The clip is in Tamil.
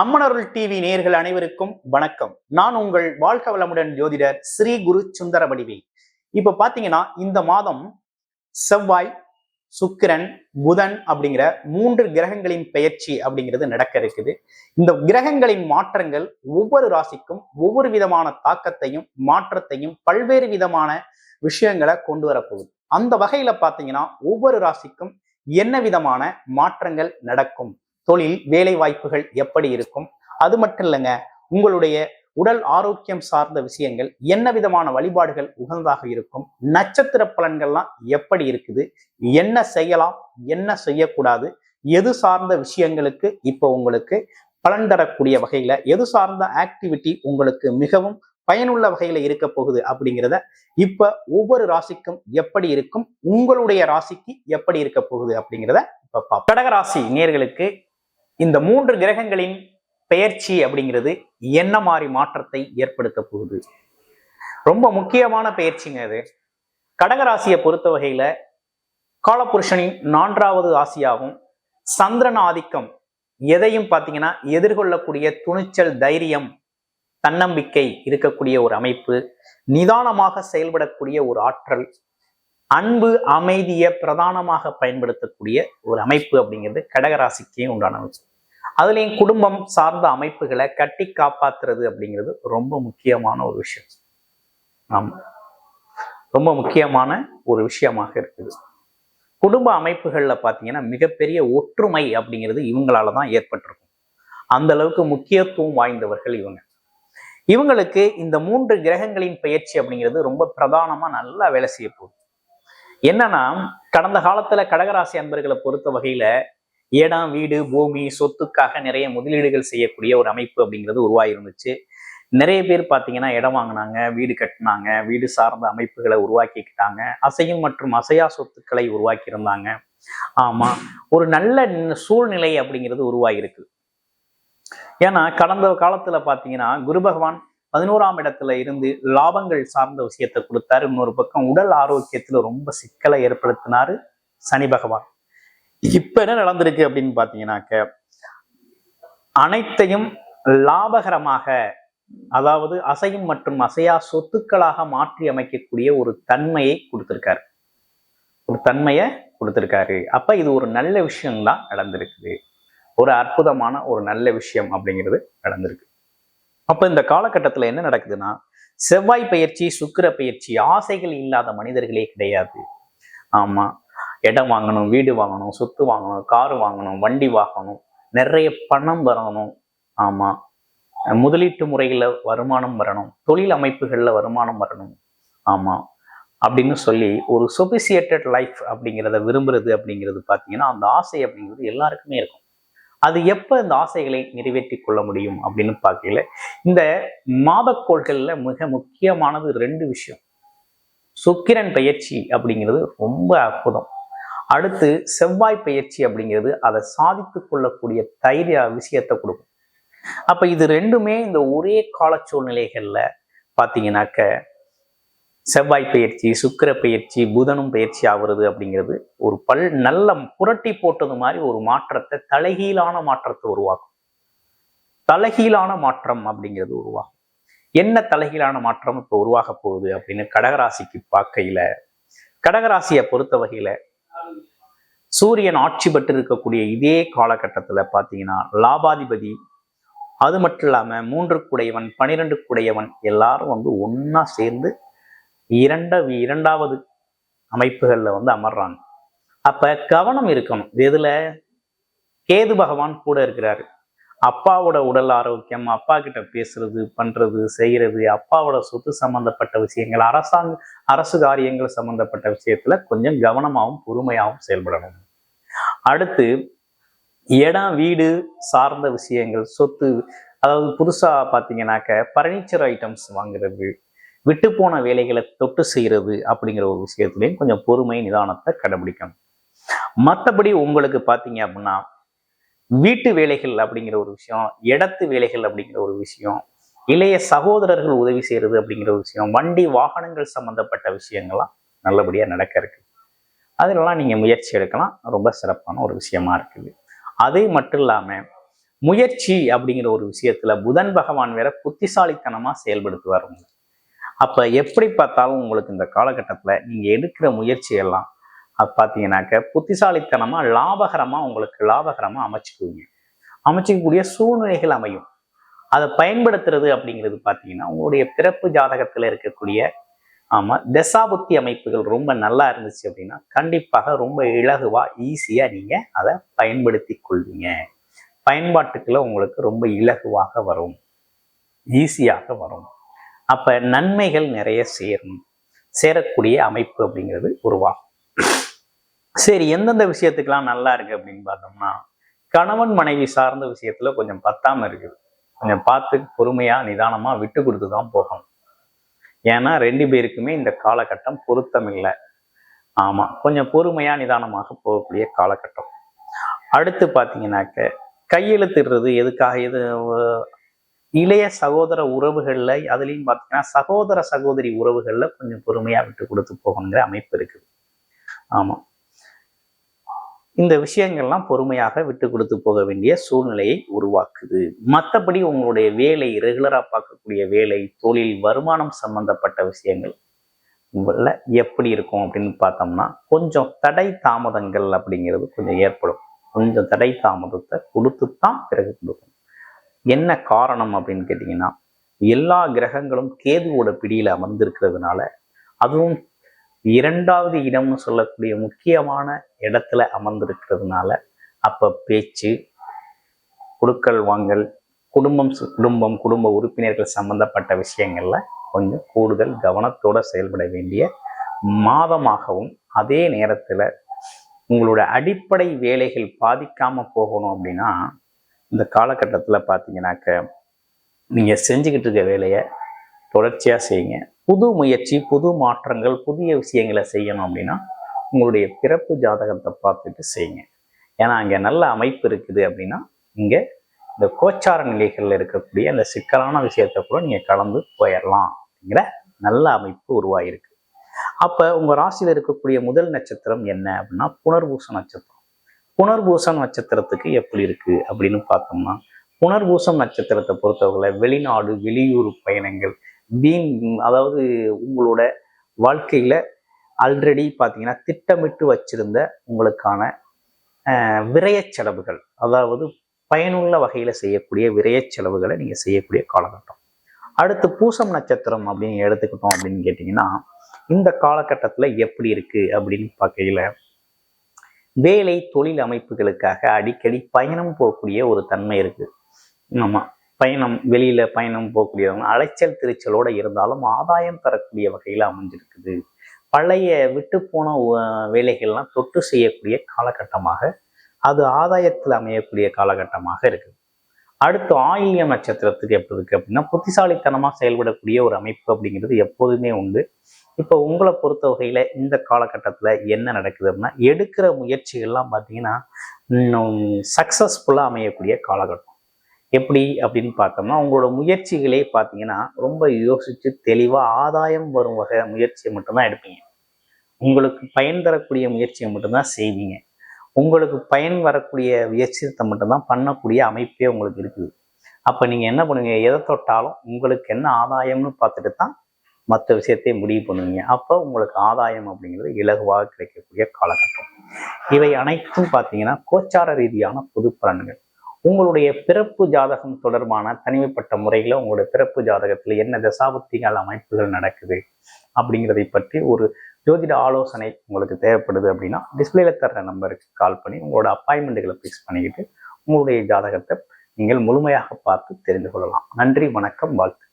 அம்மனருள் டிவி நேர்கள் அனைவருக்கும் வணக்கம். நான் உங்கள் வாழ்க வளமுடன் ஜோதிடர் ஸ்ரீ குரு சுந்தர வடிவே இப்ப பாத்தீங்கன்னா இந்த மாதம் செவ்வாய் சுக்கிரன் புதன் அப்படிங்கிற மூன்று கிரகங்களின் பெயர்ச்சி அப்படிங்கிறது நடக்க இருக்குது. இந்த கிரகங்களின் மாற்றங்கள் ஒவ்வொரு ராசிக்கும் ஒவ்வொரு விதமான தாக்கத்தையும் மாற்றத்தையும் பல்வேறு விதமான விஷயங்களை கொண்டு வரப்போகுது. அந்த வகையில பாத்தீங்கன்னா ஒவ்வொரு ராசிக்கும் என்ன விதமான மாற்றங்கள் நடக்கும்? தொழில் வேலை வாய்ப்புகள் எப்படி இருக்கும்? அது மட்டும் இல்லைங்க உங்களுடைய உடல் ஆரோக்கியம் சார்ந்த விஷயங்கள் என்ன விதமான வழிபாடுகள் உகந்ததாக இருக்கும் நட்சத்திர பலன்கள்லாம் எப்படி இருக்குது என்ன செய்யலாம் என்ன செய்யக்கூடாது எது சார்ந்த விஷயங்களுக்கு இப்போ உங்களுக்கு பலன் தரக்கூடிய வகையில எது சார்ந்த ஆக்டிவிட்டி உங்களுக்கு மிகவும் பயனுள்ள வகையில இருக்க போகுது அப்படிங்கிறத இப்ப ஒவ்வொரு ராசிக்கும் எப்படி இருக்கும் உங்களுடைய ராசிக்கு எப்படி இருக்க போகுது அப்படிங்கிறத இப்ப கடகராசி ராசி நேர்களுக்கு இந்த மூன்று கிரகங்களின் பெயர்ச்சி அப்படிங்கிறது என்ன மாதிரி மாற்றத்தை ஏற்படுத்த போகுது? ரொம்ப முக்கியமான பெயர்ச்சிங்க அது. கடகராசியை பொறுத்த வகையில காலபுருஷனின் நான்காவது ஆசியாகும் சந்திரன் ஆதிக்கம் எதையும் பார்த்தீங்கன்னா எதிர்கொள்ளக்கூடிய துணிச்சல் தைரியம் தன்னம்பிக்கை இருக்கக்கூடிய ஒரு அமைப்பு நிதானமாக செயல்படக்கூடிய ஒரு ஆற்றல் அன்பு அமைதியை பிரதானமாக பயன்படுத்தக்கூடிய ஒரு அமைப்பு அப்படிங்கிறது கடகராசிக்கே உண்டான விஷயம் அதுலேயும் குடும்பம் சார்ந்த அமைப்புகளை கட்டி காப்பாத்துறது அப்படிங்கிறது ரொம்ப முக்கியமான ஒரு விஷயம். ஆமா. ரொம்ப முக்கியமான ஒரு விஷயமாக இருக்குது. குடும்ப அமைப்புகள்ல பார்த்தீங்கன்னா மிகப்பெரிய ஒற்றுமை அப்படிங்கிறது இவங்களால தான் ஏற்பட்டிருக்கும். அந்த அளவுக்கு முக்கியத்துவம் வாய்ந்தவர்கள் இவங்க. இவங்களுக்கு இந்த மூன்று கிரகங்களின் பயிற்சி அப்படிங்கிறது ரொம்ப பிரதானமா நல்லா வேலை செய்ய போகுது என்னன்னா கடந்த காலத்துல கடகராசி அன்பர்களை பொறுத்த வகையில இடம் வீடு பூமி சொத்துக்காக நிறைய முதலீடுகள் செய்யக்கூடிய ஒரு அமைப்பு அப்படிங்கிறது உருவாகிருந்துச்சு நிறைய பேர் பார்த்தீங்கன்னா இடம் வாங்கினாங்க வீடு கட்டினாங்க வீடு சார்ந்த அமைப்புகளை உருவாக்கிக்கிட்டாங்க. அசையும் மற்றும் அசையா சொத்துக்களை உருவாக்கியிருந்தாங்க ஆமா ஒரு நல்ல சூழ்நிலை அப்படிங்கிறது உருவாகிருக்கு ஏன்னா கடந்த காலத்துல பாத்தீங்கன்னா குரு பகவான் பதினோராம் இடத்துல இருந்து லாபங்கள் சார்ந்த விஷயத்தை கொடுத்தாரு. இன்னொரு பக்கம் உடல் ஆரோக்கியத்துல ரொம்ப சிக்கலை ஏற்படுத்தினாரு சனி பகவான். இப்ப என்ன நடந்திருக்கு அப்படின்னு பாத்தீங்கன்னாக்க அனைத்தையும் லாபகரமாக அதாவது அசையும் மற்றும் அசையா சொத்துக்களாக மாற்றி அமைக்கக்கூடிய ஒரு தன்மையை கொடுத்திருக்காரு. ஒரு தன்மையை கொடுத்திருக்காரு. அப்ப இது ஒரு நல்ல விஷயம்தான் நடந்திருக்குது. ஒரு அற்புதமான ஒரு நல்ல விஷயம் அப்படிங்கிறது நடந்திருக்கு. அப்போ இந்த காலகட்டத்தில் என்ன நடக்குதுன்னா செவ்வாய் பயிற்சி சுக்கிர பயிற்சி ஆசைகள் இல்லாத மனிதர்களே கிடையாது. ஆமா. இடம் வாங்கணும் வீடு வாங்கணும் சொத்து வாங்கணும் கார் வாங்கணும் வண்டி வாங்கணும் நிறைய பணம் வரணும். ஆமாம் முதலீட்டு முறைகளில் வருமானம் வரணும் தொழில் அமைப்புகளில் வருமானம் வரணும். ஆமாம் அப்படின்னு சொல்லி ஒரு சொபிசியேட்டட் லைஃப் அப்படிங்கிறத விரும்புறது அப்படிங்கிறது பார்த்தீங்கன்னா அந்த ஆசை அப்படிங்கிறது எல்லாருக்குமே இருக்கும். அது எப்போ இந்த ஆசைகளை நிறைவேற்றி கொள்ள முடியும் அப்படின்னு பார்க்கல இந்த மாதக்கோள்களில் மிக முக்கியமானது ரெண்டு விஷயம். சுக்கிரன் பயிற்சி அப்படிங்கிறது ரொம்ப அற்புதம். அடுத்து செவ்வாய் பயிற்சி அப்படிங்கிறது அதை சாதித்து கொள்ளக்கூடிய தைரிய விஷயத்தை கொடுக்கும். அப்போ இது ரெண்டுமே இந்த ஒரே கால சூழ்நிலைகளில் பார்த்தீங்கன்னாக்க செவ்வாய் பயிற்சி சுக்கிர பயிற்சி புதனும் பயிற்சி ஆகுறது அப்படிங்கிறது ஒரு பல் நல்ல புரட்டி போட்டது மாதிரி ஒரு மாற்றத்தை தலைகீழான மாற்றத்தை உருவாக்கும். தலைகீழான மாற்றம் அப்படிங்கிறது உருவாகும். என்ன தலைகீழான மாற்றம் இப்போ உருவாக போகுது அப்படின்னு கடகராசிக்கு பார்க்கையில கடகராசியை பொறுத்த வகையில சூரியன் ஆட்சி பெற்று இருக்கக்கூடிய இதே காலகட்டத்துல பார்த்தீங்கன்னா லாபாதிபதி அது மட்டும் இல்லாம மூன்று குடையவன் பனிரெண்டு குடையவன் எல்லாரும் வந்து ஒன்னா சேர்ந்து இரண்ட இரண்டாவது அமைப்புகளில் வந்து அமர்றாங்க. அப்ப கவனம் இருக்கணும். எதுல? கேது பகவான் கூட இருக்கிறாரு. அப்பாவோட உடல் ஆரோக்கியம் அப்பா கிட்ட பேசுறது பண்றது செய்யறது அப்பாவோட சொத்து சம்பந்தப்பட்ட விஷயங்கள் அரசாங்க அரசு காரியங்கள் சம்பந்தப்பட்ட விஷயத்துல கொஞ்சம் கவனமாகவும் பொறுமையாகவும் செயல்படணும். அடுத்து இடம் வீடு சார்ந்த விஷயங்கள் சொத்து அதாவது புதுசா பாத்தீங்கன்னாக்க பர்னிச்சர் ஐட்டம்ஸ் வாங்குறது விட்டு போன வேலைகளை தொட்டு செய்கிறது அப்படிங்கிற ஒரு விஷயத்துலையும் கொஞ்சம் பொறுமை நிதானத்தை கடைபிடிக்கணும். மற்றபடி உங்களுக்கு பார்த்தீங்க அப்படின்னா வீட்டு வேலைகள் அப்படிங்கிற ஒரு விஷயம் இடத்து வேலைகள் அப்படிங்கிற ஒரு விஷயம் இளைய சகோதரர்கள் உதவி செய்யறது அப்படிங்கிற ஒரு விஷயம் வண்டி வாகனங்கள் சம்பந்தப்பட்ட விஷயங்கள்லாம் நல்லபடியாக நடக்க இருக்கு. அதிலெல்லாம் நீங்கள் முயற்சி எடுக்கலாம். ரொம்ப சிறப்பான ஒரு விஷயமா இருக்குது. அது மட்டும் இல்லாமல் முயற்சி அப்படிங்கிற ஒரு விஷயத்தில் புதன் பகவான் வேற புத்திசாலித்தனமாக செயல்படுத்துவார் உங்களை. அப்போ எப்படி பார்த்தாலும் உங்களுக்கு இந்த காலகட்டத்தில் நீங்கள் எடுக்கிற முயற்சி எல்லாம் அது பார்த்தீங்கன்னாக்க புத்திசாலித்தனமாக லாபகரமாக உங்களுக்கு லாபகரமாக அமைச்சுக்குவீங்க. அமைச்சிக்கக்கூடிய சூழ்நிலைகள் அமையும். அதை பயன்படுத்துறது அப்படிங்கிறது பார்த்தீங்கன்னா உங்களுடைய பிறப்பு ஜாதகத்தில் இருக்கக்கூடிய ஆமாம் தசாபுத்தி அமைப்புகள் ரொம்ப நல்லா இருந்துச்சு அப்படின்னா கண்டிப்பாக ரொம்ப இலகுவாக ஈஸியாக நீங்கள் அதை பயன்படுத்தி கொள்வீங்க. பயன்பாட்டுக்குள்ள உங்களுக்கு ரொம்ப இலகுவாக வரும். ஈஸியாக வரும். அப்ப நன்மைகள் நிறைய சேரும் சேரக்கூடிய அமைப்பு அப்படிங்கிறது உருவாகும். சரி எந்தெந்த விஷயத்துக்கெல்லாம் நல்லா இருக்கு அப்படின்னு பார்த்தோம்னா கணவன் மனைவி சார்ந்த விஷயத்துல கொஞ்சம் பத்தாம இருக்குது. கொஞ்சம் பார்த்து பொறுமையா நிதானமா விட்டு கொடுத்து தான் போகணும். ஏன்னா ரெண்டு பேருக்குமே இந்த காலகட்டம் பொருத்தம் இல்லை ஆமா கொஞ்சம் பொறுமையா நிதானமாக போகக்கூடிய காலகட்டம். அடுத்து பார்த்தீங்கன்னாக்க கையெழுத்திடுறது எதுக்காக? எது இளைய சகோதர உறவுகள்ல அதுலயும் பார்த்தீங்கன்னா சகோதர சகோதரி உறவுகள்ல கொஞ்சம் பொறுமையா விட்டு கொடுத்து போகணுங்கிற அமைப்பு இருக்குது. ஆமா. இந்த விஷயங்கள்லாம் பொறுமையாக விட்டு கொடுத்து போக வேண்டிய சூழ்நிலையை உருவாக்குது. மற்றபடி உங்களுடைய வேலை ரெகுலரா பார்க்கக்கூடிய வேலை தொழில் வருமானம் சம்பந்தப்பட்ட விஷயங்கள் உங்கள எப்படி இருக்கும் அப்படின்னு பார்த்தோம்னா கொஞ்சம் தடை தாமதங்கள் அப்படிங்கிறது கொஞ்சம் ஏற்படும். கொஞ்சம் தடை தாமதத்தை கொடுத்து தான் பிறகு கொடுக்கும் என்ன காரணம் அப்படின்னு கேட்டிங்கன்னா எல்லா கிரகங்களும் கேதுவோட பிடியில் அமர்ந்திருக்கிறதுனால அதுவும் இரண்டாவது இடம்னு சொல்லக்கூடிய முக்கியமான இடத்துல அமர்ந்திருக்கிறதுனால அப்ப பேச்சு குடுக்கல் வாங்கல் குடும்பம் குடும்பம் குடும்ப உறுப்பினர்கள் சம்பந்தப்பட்ட விஷயங்கள்ல கொஞ்சம் கூடுதல் கவனத்தோட செயல்பட வேண்டிய மாதமாகவும் அதே நேரத்தில் உங்களோட அடிப்படை வேலைகள் பாதிக்காமல் போகணும் அப்படின்னா இந்த காலகட்டத்தில் பார்த்தீங்கன்னாக்க நீங்கள் செஞ்சுக்கிட்டு இருக்க வேலையை தொடர்ச்சியாக செய்யுங்க. புது முயற்சி புது மாற்றங்கள் புதிய விஷயங்களை செய்யணும் அப்படின்னா உங்களுடைய பிறப்பு ஜாதகத்தை பார்த்துட்டு செய்யுங்க. ஏன்னா அங்கே நல்ல அமைப்பு இருக்குது அப்படின்னா இங்கே இந்த கோச்சார நிலைகளில் இருக்கக்கூடிய அந்த சிக்கலான விஷயத்தை கூட நீங்கள் கலந்து போயிடலாம் அப்படிங்கிற நல்ல அமைப்பு உருவாகிருக்கு அப்போ உங்கள் ராசியில் இருக்கக்கூடிய முதல் நட்சத்திரம் என்ன அப்படின்னா புனர்பூச நட்சத்திரம். புனர்பூசம் நட்சத்திரத்துக்கு எப்படி இருக்கு அப்படின்னு பார்த்தோம்னா புனர்பூசம் நட்சத்திரத்தை பொறுத்தவரை வெளிநாடு வெளியூர் பயணங்கள் வீண் அதாவது உங்களோட வாழ்க்கையில ஆல்ரெடி பார்த்தீங்கன்னா திட்டமிட்டு வச்சிருந்த உங்களுக்கான விரைய செலவுகள் அதாவது பயனுள்ள வகையில் செய்யக்கூடிய விரைய செலவுகளை நீங்கள் செய்யக்கூடிய காலகட்டம். அடுத்து பூசம் நட்சத்திரம் அப்படின்னு எடுத்துக்கிட்டோம் அப்படின்னு கேட்டிங்கன்னா இந்த காலகட்டத்தில் எப்படி இருக்குது அப்படின்னு பார்க்கையில வேலை தொழில் அமைப்புகளுக்காக அடிக்கடி பயணம் போகக்கூடிய ஒரு தன்மை இருக்கு. ஆமா. பயணம் வெளியில பயணம் போகக்கூடியவங்க அலைச்சல் திருச்சலோட இருந்தாலும் ஆதாயம் தரக்கூடிய வகையில் அமைஞ்சிருக்குது. பழைய விட்டு போன வேலைகள்லாம் தொட்டு செய்யக்கூடிய காலகட்டமாக அது ஆதாயத்தில் அமையக்கூடிய காலகட்டமாக இருக்குது. அடுத்து ஆயில்ய நட்சத்திரத்துக்கு எப்படி இருக்கு அப்படின்னா புத்திசாலித்தனமாக செயல்படக்கூடிய ஒரு அமைப்பு அப்படிங்கிறது எப்போதுமே உண்டு. இப்போ உங்களை பொறுத்த வகையில் இந்த காலகட்டத்தில் என்ன நடக்குது அப்படின்னா எடுக்கிற முயற்சிகள்லாம் பார்த்தீங்கன்னா சக்ஸஸ்ஃபுல்லாக அமையக்கூடிய காலகட்டம். எப்படி அப்படின்னு பார்த்தோம்னா உங்களோட முயற்சிகளே பார்த்தீங்கன்னா ரொம்ப யோசித்து தெளிவாக ஆதாயம் வரும் வகை முயற்சியை மட்டும்தான் எடுப்பீங்க. உங்களுக்கு பயன் தரக்கூடிய முயற்சியை மட்டும்தான் செய்வீங்க. உங்களுக்கு பயன் வரக்கூடிய முயற்சியத்தை மட்டும்தான் பண்ணக்கூடிய அமைப்பே உங்களுக்கு இருக்குது. அப்போ நீங்கள் என்ன பண்ணுவீங்க? எதை தொட்டாலும் உங்களுக்கு என்ன ஆதாயம்னு பார்த்துட்டு தான் மற்ற விஷயத்தையும் முடிவு பண்ணுவீங்க. அப்போ உங்களுக்கு ஆதாயம் அப்படிங்கிறது இலகுவாக கிடைக்கக்கூடிய காலகட்டம். இவை அனைத்தும் பார்த்தீங்கன்னா கோச்சார ரீதியான பொது பலன்கள். உங்களுடைய பிறப்பு ஜாதகம் தொடர்பான தனிமைப்பட்ட முறையில் உங்களுடைய பிறப்பு ஜாதகத்தில் என்ன தசாபத்திகள் அமைப்புகள் நடக்குது அப்படிங்கிறதை பற்றி ஒரு ஜோதிட ஆலோசனை உங்களுக்கு தேவைப்படுது அப்படின்னா டிஸ்பிளேல தர்ற நம்பருக்கு கால் பண்ணி உங்களோட அப்பாயின்மெண்ட்டுகளை ஃபிக்ஸ் பண்ணிக்கிட்டு உங்களுடைய ஜாதகத்தை நீங்கள் முழுமையாக பார்த்து தெரிந்து கொள்ளலாம். நன்றி வணக்கம் வாழ்த்து